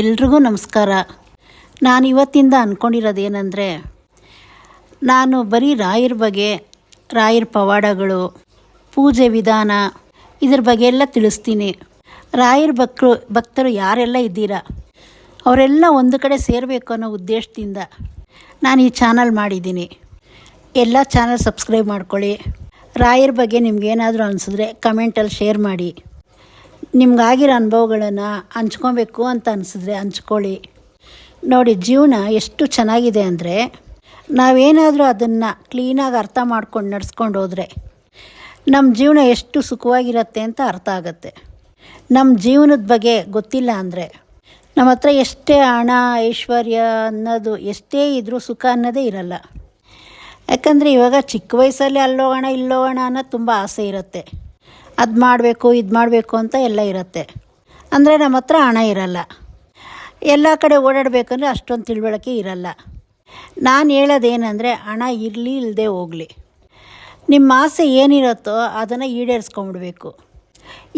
ಎಲ್ರಿಗೂ ನಮಸ್ಕಾರ. ನಾನು ಇವತ್ತಿಂದ ಅಂದ್ಕೊಂಡಿರೋದೇನೆಂದರೆ ನಾನು ಬರೀ ರಾಯರ ಬಗ್ಗೆ, ರಾಯರ ಪವಾಡಗಳು, ಪೂಜೆ ವಿಧಾನ ಇದ್ರ ಬಗ್ಗೆ ಎಲ್ಲ ತಿಳಿಸ್ತೀನಿ. ರಾಯರ ಭಕ್ತರು ಭಕ್ತರು ಯಾರೆಲ್ಲ ಇದ್ದೀರಾ? ಅವರೆಲ್ಲ ಒಂದು ಕಡೆ ಸೇರಬೇಕು ಅನ್ನೋ ಉದ್ದೇಶದಿಂದ ನಾನು ಈ ಚಾನಲ್ ಮಾಡಿದ್ದೀನಿ. ಎಲ್ಲ ಚಾನಲ್ ಸಬ್ಸ್ಕ್ರೈಬ್ ಮಾಡ್ಕೊಳ್ಳಿ. ರಾಯರ ಬಗ್ಗೆ ನಿಮ್ಗೇನಾದರೂ ಅನಿಸಿದ್ರೆ ಕಮೆಂಟಲ್ಲಿ ಶೇರ್ ಮಾಡಿ. ನಿಮ್ಗಾಗಿರೋ ಅನುಭವಗಳನ್ನು ಹಂಚ್ಕೊಬೇಕು ಅಂತ ಅನಿಸಿದ್ರೆ ಹಂಚ್ಕೊಳ್ಳಿ. ನೋಡಿ, ಜೀವನ ಎಷ್ಟು ಚೆನ್ನಾಗಿದೆ ಅಂದರೆ ನಾವೇನಾದರೂ ಅದನ್ನು ಕ್ಲೀನಾಗಿ ಅರ್ಥ ಮಾಡ್ಕೊಂಡು ನಡ್ಸ್ಕೊಂಡು ಹೋದರೆ ನಮ್ಮ ಜೀವನ ಎಷ್ಟು ಸುಖವಾಗಿರುತ್ತೆ ಅಂತ ಅರ್ಥ ಆಗುತ್ತೆ. ನಮ್ಮ ಜೀವನದ ಬಗ್ಗೆ ಗೊತ್ತಿಲ್ಲ ಅಂದರೆ ನಮ್ಮ ಹತ್ರ ಎಷ್ಟೇ ಹಣ, ಐಶ್ವರ್ಯ ಅನ್ನೋದು ಎಷ್ಟೇ ಇದ್ದರೂ ಸುಖ ಅನ್ನೋದೇ ಇರಲ್ಲ. ಯಾಕಂದರೆ ಇವಾಗ ಚಿಕ್ಕ ವಯಸ್ಸಲ್ಲಿ ಅಲ್ಲೋಗೋಣ, ಇಲ್ಲೋಗೋಣ ಅನ್ನೋದು ತುಂಬ ಆಸೆ ಇರುತ್ತೆ. ಅದು ಮಾಡಬೇಕು, ಇದು ಮಾಡಬೇಕು ಅಂತ ಎಲ್ಲ ಇರುತ್ತೆ. ಅಂದರೆ ನಮ್ಮ ಹತ್ರ ಹಣ ಇರಲ್ಲ. ಎಲ್ಲ ಕಡೆ ಓಡಾಡಬೇಕಂದ್ರೆ ಅಷ್ಟೊಂದು ತಿಳುವಳಿಕೆ ಇರಲ್ಲ. ನಾನು ಹೇಳೋದೇನೆಂದರೆ ಹಣ ಇರಲಿ ಇಲ್ಲದೆ ಹೋಗಲಿ. ನಿಮ್ಮ ಆಸೆ ಏನಿರುತ್ತೋ ಅದನ್ನು ಈಡೇರಿಸ್ಕೊಂಬಿಡ್ಬೇಕು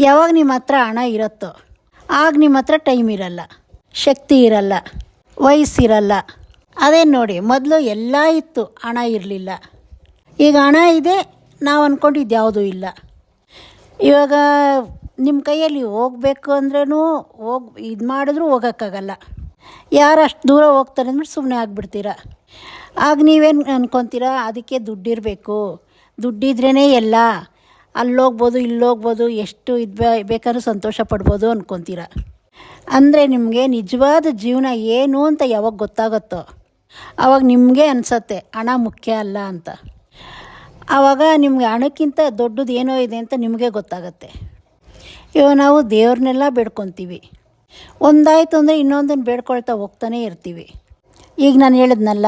ಯಾವಾಗ ನಿಮ್ಮ ಹತ್ರ ಹಣ ಇರುತ್ತೋ, ಆಗ ನಿಮ್ಮ ಹತ್ರ ಟೈಮ್ ಇರಲ್ಲ. ಶಕ್ತಿ ಇರಲ್ಲ. ವಯಸ್ಸಿರಲ್ಲ ಅದೇ ನೋಡಿ, ಮೊದಲು ಎಲ್ಲ ಇತ್ತು, ಹಣ ಇರಲಿಲ್ಲ. ಈಗ ಹಣ ಇದೆ, ನಾವು ಅಂದ್ಕೊಂಡಿದ್ದು ಯಾವುದೂ ಇಲ್ಲ. ಇವಾಗ ನಿಮ್ಮ ಕೈಯಲ್ಲಿ ಹೋಗ್ಬೇಕು ಅಂದ್ರೂ ಹೋಗಿ ಇದು ಮಾಡಿದ್ರೂ ಹೋಗೋಕ್ಕಾಗಲ್ಲ. ಯಾರು ಅಷ್ಟು ದೂರ ಹೋಗ್ತಾರೆ ಅಂದ್ರೆ ಸುಮ್ಮನೆ ಆಗ್ಬಿಡ್ತೀರ? ಆಗ ನೀವೇನು ಅನ್ಕೊತೀರ? ಅದಕ್ಕೆ ದುಡ್ಡಿರಬೇಕು. ದುಡ್ಡಿದ್ರೇ ಎಲ್ಲ. ಅಲ್ಲೋಗ್ಬೋದು, ಇಲ್ಲೋಗ್ಬೋದು, ಎಷ್ಟು ಇದು ಬೇಕಾದ್ರೂ ಸಂತೋಷ ಪಡ್ಬೋದು ಅಂದ್ಕೊತೀರ ಅಂದರೆ ನಿಮಗೆ ನಿಜವಾದ ಜೀವನ ಏನು ಅಂತ ಯಾವಾಗ ಗೊತ್ತಾಗುತ್ತೋ ಆವಾಗ ನಿಮಗೆ ಅನಿಸತ್ತೆ, ಹಣ ಮುಖ್ಯ ಅಲ್ಲ ಅಂತ. ಆವಾಗ ನಿಮಗೆ ಹಣಕ್ಕಿಂತ ದೊಡ್ಡದು ಏನೋ ಇದೆ ಅಂತ ನಿಮಗೆ ಗೊತ್ತಾಗತ್ತೆ. ಇವಾಗ ನಾವು ದೇವ್ರನ್ನೆಲ್ಲ ಬೇಡ್ಕೊತೀವಿ. ಒಂದಾಯ್ತು ಅಂದರೆ ಇನ್ನೊಂದನ್ನು ಬೇಡ್ಕೊಳ್ತಾ ಹೋಗ್ತಾನೆ ಇರ್ತೀವಿ. ಈಗ ನಾನು ಹೇಳಿದ್ನಲ್ಲ,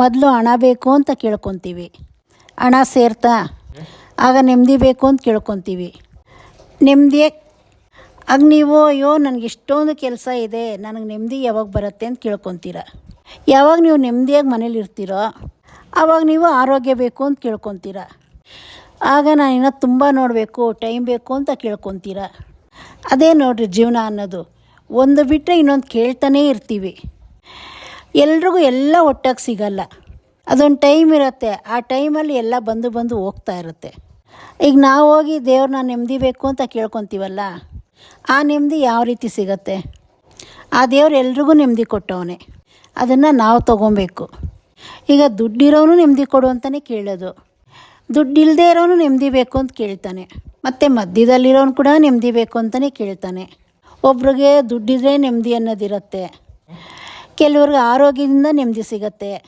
ಮೊದಲು ಹಣ ಬೇಕು ಅಂತ ಕೇಳ್ಕೊತೀವಿ. ಹಣ ಸೇರ್ತಾ, ಆಗ ನೆಮ್ಮದಿ ಬೇಕು ಅಂತ ಕೇಳ್ಕೊತೀವಿ. ನೆಮ್ಮದಿಯೇ, ಆಗ ನೀವು ಅಯ್ಯೋ ನನಗೆ ಇಷ್ಟೊಂದು ಕೆಲಸ ಇದೆ, ನನಗೆ ನೆಮ್ಮದಿ ಯಾವಾಗ ಬರುತ್ತೆ ಅಂತ ಕೇಳ್ಕೊತೀರ. ಯಾವಾಗ ನೀವು ನೆಮ್ಮದಿಯಾಗಿ ಮನೇಲಿ ಇರ್ತೀರೋ ಆವಾಗ ನೀವು ಆರೋಗ್ಯ ಬೇಕು ಅಂತ ಕೇಳ್ಕೊತೀರ. ಆಗ ನಾನು ಇನ್ನೂ ತುಂಬ ನೋಡಬೇಕು ಟೈಮ್ ಬೇಕು ಅಂತ ಕೇಳ್ಕೊತೀರ. ಅದೇ ನೋಡಿರಿ ಜೀವನ ಅನ್ನೋದು. ಒಂದು ಬಿಟ್ಟರೆ ಇನ್ನೊಂದು ಕೇಳ್ತಾನೇ ಇರ್ತೀವಿ. ಎಲ್ರಿಗೂ ಎಲ್ಲ ಒಟ್ಟಾಗಿ ಸಿಗಲ್ಲ. ಅದೊಂದು ಟೈಮ್ ಇರುತ್ತೆ. ಆ ಟೈಮಲ್ಲಿ ಎಲ್ಲ ಬಂದು ಬಂದು ಹೋಗ್ತಾ ಇರುತ್ತೆ. ಈಗ ನಾವು ಹೋಗಿ ದೇವ್ರನ್ನ ನೆಮ್ಮದಿ ಬೇಕು ಅಂತ ಕೇಳ್ಕೊತೀವಲ್ಲ, ಆ ನೆಮ್ಮದಿ ಯಾವ ರೀತಿ ಸಿಗತ್ತೆ? ಆ ದೇವ್ರು ಎಲ್ರಿಗೂ ನೆಮ್ಮದಿ ಕೊಟ್ಟವನೇ. ಅದನ್ನು ನಾವು ತೊಗೊಬೇಕು. ಈಗ ದುಡ್ಡಿರೋನು ನೆಮ್ಮದಿ ಕೊಡು ಅಂತಲೇ ಕೇಳೋದು. ದುಡ್ಡಿಲ್ಲದೆ ಇರೋನು ನೆಮ್ಮದಿ ಬೇಕು ಅಂತ ಕೇಳ್ತಾನೆ. ಮತ್ತು ಮಧ್ಯದಲ್ಲಿರೋನು ಕೂಡ ನೆಮ್ಮದಿ ಬೇಕು ಅಂತಲೇ ಕೇಳ್ತಾನೆ. ಒಬ್ರಿಗೆ ದುಡ್ಡಿದ್ರೆ ನೆಮ್ಮದಿ ಅನ್ನೋದಿರುತ್ತೆ. ಕೆಲವ್ರಿಗೆ ಆರೋಗ್ಯದಿಂದ ನೆಮ್ಮದಿ ಸಿಗತ್ತೆ.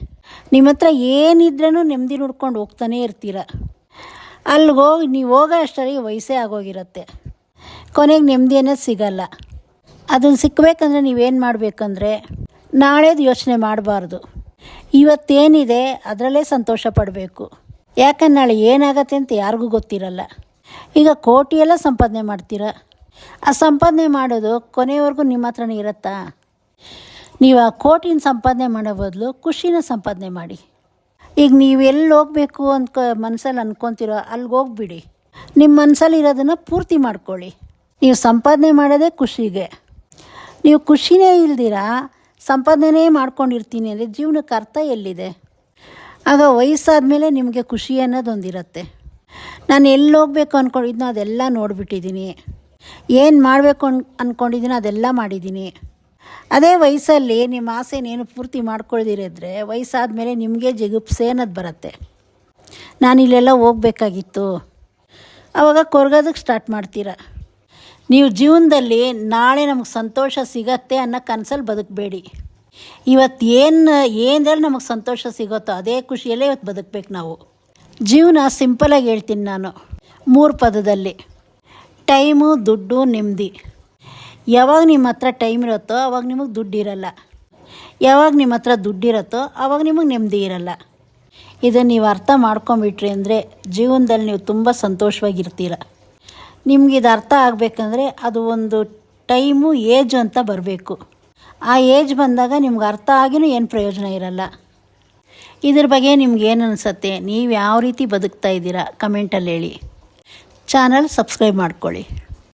ನಿಮ್ಮ ಹತ್ರ ಏನಿದ್ರೂ ನೆಮ್ಮದಿ ನೋಡ್ಕೊಂಡು ಹೋಗ್ತಾನೆ ಇರ್ತೀರ. ಅಲ್ಲಿಗೆ ಹೋಗಿ ನೀವು ಹೋಗೋ ಅಷ್ಟರಲ್ಲಿ ವಯಸ್ಸೇ ಆಗೋಗಿರುತ್ತೆ. ಕೊನೆಗೆ ನೆಮ್ಮದಿ ಅನ್ನೋದು ಸಿಗಲ್ಲ. ಅದನ್ನು ಸಿಕ್ಕಬೇಕಂದ್ರೆ ನೀವೇನು ಮಾಡಬೇಕಂದ್ರೆ ನಾಳೆದು ಯೋಚನೆ ಮಾಡಬಾರ್ದು. ಇವತ್ತೇನಿದೆ ಅದರಲ್ಲೇ ಸಂತೋಷ ಪಡಬೇಕು. ಯಾಕಂದ್ರೆ ನಾಳೆ ಏನಾಗತ್ತೆ ಅಂತ ಯಾರಿಗೂ ಗೊತ್ತಿರಲ್ಲ. ಈಗ ಕೋಟಿಯೆಲ್ಲ ಸಂಪಾದನೆ ಮಾಡ್ತೀರ? ಆ ಸಂಪಾದನೆ ಮಾಡೋದು ಕೊನೆಯವರೆಗೂ ನಿಮ್ಮ ಹತ್ರನೇ ಇರುತ್ತಾ? ನೀವು ಆ ಕೋಟಿನ ಸಂಪಾದನೆ ಮಾಡೋ ಬದಲು ಖುಷಿನ ಸಂಪಾದನೆ ಮಾಡಿ. ಈಗ ನೀವು ಎಲ್ಲಿ ಹೋಗಬೇಕು ಅಂತ ಮನಸ್ಸಲ್ಲಿ ಅನ್ಕೊತಿರೋ ಅಲ್ಲಿಗೆ ಹೋಗ್ಬಿಡಿ. ನಿಮ್ಮ ಮನಸ್ಸಲ್ಲಿ ಇರೋದನ್ನು ಪೂರ್ತಿ ಮಾಡ್ಕೊಳ್ಳಿ. ನೀವು ಸಂಪಾದನೆ ಮಾಡೋದೇ ಖುಷಿಗೆ. ನೀವು ಖುಷಿನೇ ಇಲ್ದಿರ ಸಂಪಾದನೆ ಮಾಡ್ಕೊಂಡಿರ್ತೀನಿ ಅಂದರೆ ಜೀವನಕ್ಕೆ ಅರ್ಥ ಎಲ್ಲಿದೆ? ಆಗ ವಯಸ್ಸಾದ ಮೇಲೆ ನಿಮಗೆ ಖುಷಿ ಅನ್ನೋದೊಂದಿರುತ್ತೆ ನಾನು ಎಲ್ಲಿ ಹೋಗ್ಬೇಕು ಅಂದ್ಕೊಂಡಿದ್ನೋ ಅದೆಲ್ಲ ನೋಡಿಬಿಟ್ಟಿದ್ದೀನಿ. ಏನು ಮಾಡಬೇಕು ಅನ್ ಅಂದ್ಕೊಂಡಿದ್ದೀನೋ ಅದೆಲ್ಲ ಮಾಡಿದ್ದೀನಿ. ಅದೇ ವಯಸ್ಸಲ್ಲಿ ನಿಮ್ಮ ಆಸೆನೇನು ಪೂರ್ತಿ ಮಾಡ್ಕೊಳ್ದಿರಿದ್ರೆ ವಯಸ್ಸಾದ ಮೇಲೆ ನಿಮಗೆ ಜಿಗುಪ್ಸೆ ಅನ್ನೋದು ಬರುತ್ತೆ. ನಾನು ಇಲ್ಲೆಲ್ಲ ಹೋಗ್ಬೇಕಾಗಿತ್ತು. ಆವಾಗ ಕೊರಗೋದಕ್ಕೆ ಸ್ಟಾರ್ಟ್ ಮಾಡ್ತೀರಾ? ನೀವು ಜೀವನದಲ್ಲಿ ನಾಳೆ ನಮಗೆ ಸಂತೋಷ ಸಿಗತ್ತೆ ಅನ್ನೋ ಕನಸಲ್ಲಿ ಬದುಕಬೇಡಿ. ಇವತ್ತು ಏನು ಏನರಲ್ಲಿ ನಮಗೆ ಸಂತೋಷ ಸಿಗುತ್ತೋ ಅದೇ ಖುಷಿಯಲ್ಲೇ ಇವತ್ತು ಬದುಕಬೇಕು ನಾವು. ಜೀವನ ಸಿಂಪಲಾಗಿ ಹೇಳ್ತೀನಿ ನಾನು. ಮೂರು ಪದದಲ್ಲಿ, ಟೈಮು, ದುಡ್ಡು, ನೆಮ್ಮದಿ. ಯಾವಾಗ ನಿಮ್ಮ ಹತ್ರ ಟೈಮ್ ಇರುತ್ತೋ ಆವಾಗ ನಿಮಗೆ ದುಡ್ಡು ಇರಲ್ಲ. ಯಾವಾಗ ನಿಮ್ಮ ಹತ್ರ ದುಡ್ಡಿರುತ್ತೋ ಆವಾಗ ನಿಮಗೆ ನೆಮ್ಮದಿ ಇರಲ್ಲ. ಇದನ್ನು ನೀವು ಅರ್ಥ ಮಾಡ್ಕೊಂಬಿಟ್ರಿ ಅಂದರೆ ಜೀವನದಲ್ಲಿ ನೀವು ತುಂಬ ಸಂತೋಷವಾಗಿರ್ತೀರ. ನಿಮ್ಗೆ ಇದು ಅರ್ಥ ಆಗಬೇಕಂದ್ರೆ ಅದು ಒಂದು ಟೈಮು, ಏಜ್ ಅಂತ ಬರಬೇಕು. ಆ ಏಜ್ ಬಂದಾಗ ನಿಮ್ಗೆ ಅರ್ಥ ಆಗಿನೂ ಏನು ಪ್ರಯೋಜನ ಇರಲ್ಲ. ಇದ್ರ ಬಗ್ಗೆ ನಿಮ್ಗೆ ಏನು ಅನಿಸುತ್ತೆ? ನೀವು ಯಾವ ರೀತಿ ಬದುಕ್ತಾ ಇದ್ದೀರಾ? ಕಮೆಂಟಲ್ಲಿ ಹೇಳಿ. ಚಾನಲ್ ಸಬ್ಸ್ಕ್ರೈಬ್ ಮಾಡ್ಕೊಳ್ಳಿ.